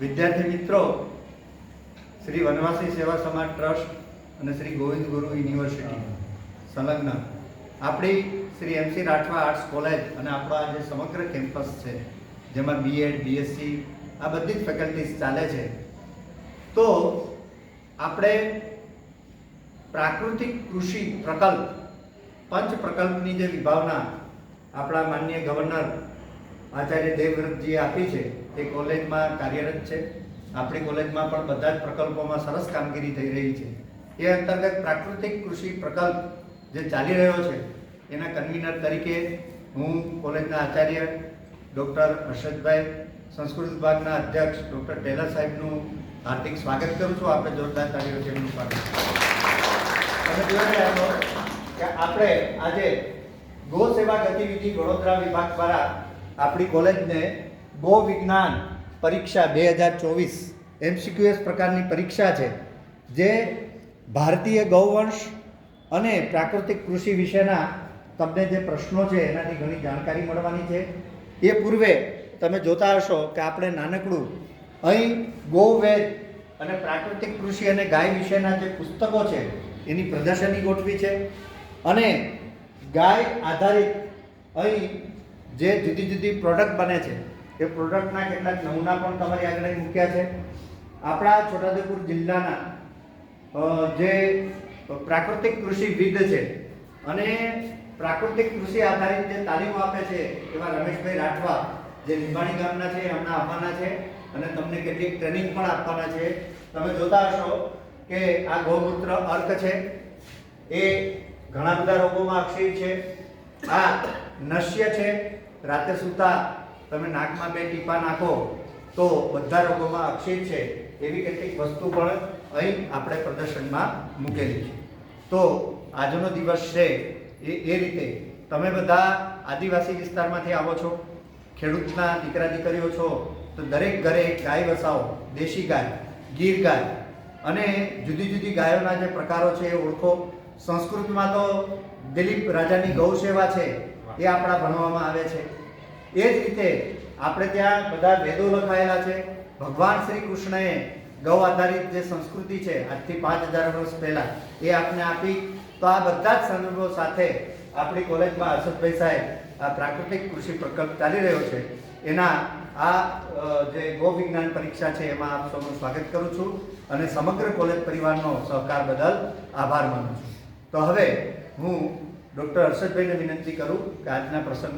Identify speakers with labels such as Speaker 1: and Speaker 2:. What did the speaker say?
Speaker 1: વિદ્યાર્થી મિત્રો, શ્રી વનવાસી સેવા સમાજ ટ્રસ્ટ અને શ્રી ગોવિંદ ગુરુ યુનિવર્સિટી, સંલગ્ન. આપણી Shri MC Rathwa arts college અને આપણો જે સમગ્ર કેમ્પસ છે, જેમાં બીએડ બીએસસી આ બધી જ ફેકલ્ટીઝ ચાલે છે. તો આપણે પ્રાકૃતિક કૃષિ પ્રકલ્પ, પંચ પ્રકલ્પની જે વિભાવના આપણા માનનીય ગવર્નર આચાર્ય દેવવ્રતજીએ આપી છે તે કોલેજમાં કાર્યરત છે. આપણી કોલેજમાં પણ બધા જ પ્રકલ્પોમાં સરસ કામગીરી થઈ રહી છે. એ અંતર્ગત પ્રાકૃતિક કૃષિ પ્રકલ્પ જે ચાલી રહ્યો છે, એના કન્વીનર તરીકે હું કોલેજના આચાર્ય ડૉક્ટર હર્ષદભાઈ, સંસ્કૃત વિભાગના અધ્યક્ષ ડૉક્ટર ટેલર સાહેબનું હાર્દિક સ્વાગત કરું છું. આપણે જોરદાર તાળીઓથી એમનું સ્વાગત તમે જોઈ રહ્યા છો કે આપણે આજે ગો સેવા ગતિવિધિ વડોદરા વિભાગ દ્વારા આપણી કોલેજને ગો વિજ્ઞાન પરીક્ષા બે હજાર ચોવીસ એમસીક્યુએસ પ્રકારની પરીક્ષા છે, જે ભારતીય ગૌવંશ અને પ્રાકૃતિક કૃષિ વિશેના તમને જે પ્રશ્નો છે, એનાથી ઘણી જાણકારી મળવાની છે. એ પૂર્વે તમે જોતા હશો કે આપણે નાનકડું અહીં ગૌવેદ અને પ્રાકૃતિક કૃષિ અને ગાય વિશેના જે પુસ્તકો છે, એની પ્રદર્શની ગોઠવી છે. અને ગાય આધારિત અહીં જે જુદી જુદી પ્રોડક્ટ બને છે, એ પ્રોડક્ટના કેટલાક નમૂના પણ તમારી આગળ મૂક્યા છે. આપણા છોટાઉદેપુર જિલ્લાના જે પ્રાકૃતિક કૃષિવિદ છે, અને પ્રાકૃતિક કૃષિ આધારિત જે તાલીમો આપે છે, એવા રમેશભાઈ રાઠવા, જે લીંબાણી ગામના છે, એમના આવવાના છે, અને તમને કેટલીક ટ્રેનિંગ પણ આપવાના છે. તમે જોતા હશો કે આ ગૌમૂત્ર અર્ક છે. એ ઘણા બધા રોગોમાં અક્ષીર છે. આ નશ્ય છે. રાતે સૂતા તમે નાકમાં બે ટીપા નાખો તો બધા રોગોમાં અક્ષિત છે. એવી કેટલીક વસ્તુ પણ અહીં આપણે પ્રદર્શનમાં મૂકેલી છે. તો આજનો દિવસ છે એ એ રીતે તમે બધા આદિવાસી વિસ્તારમાંથી આવો છો, ખેડૂતના દીકરા દીકરીઓ છો, તો દરેક ઘરે ગાય વસાવો, દેશી ગાય, ગીર ગાય. અને જુદી જુદી ગાયોના જે પ્રકારો છે એ ઓળખો. સંસ્કૃતમાં તો દિલીપ રાજાની ગૌ સેવા છે, એ આપણા ભણવામાં આવે છે. એ જ રીતે આપણે ત્યાં બધા વેદો લખાયેલા છે. ભગવાન શ્રી કૃષ્ણએ ગૌ આધારિત જે સંસ્કૃતિ છે, આજથી પાંચ હજાર વર્ષ પહેલાં, એ આપને આપી. તો આ બધા જ સંદર્ભો સાથે આપણી કોલેજમાં હર્ષદભાઈ સાહેબ આ પ્રાકૃતિક કૃષિ પ્રકલ્પ ચાલી રહ્યો છે. એના આ જે ગૌ વિજ્ઞાન પરીક્ષા છે, એમાં આપ સૌનું સ્વાગત કરું છું અને સમગ્ર કોલેજ પરિવારનો સહકાર બદલ આભાર માનું છું. તો હવે હું ડૉક્ટર હર્ષદભાઈને વિનંતી કરું કે આજના પ્રસંગ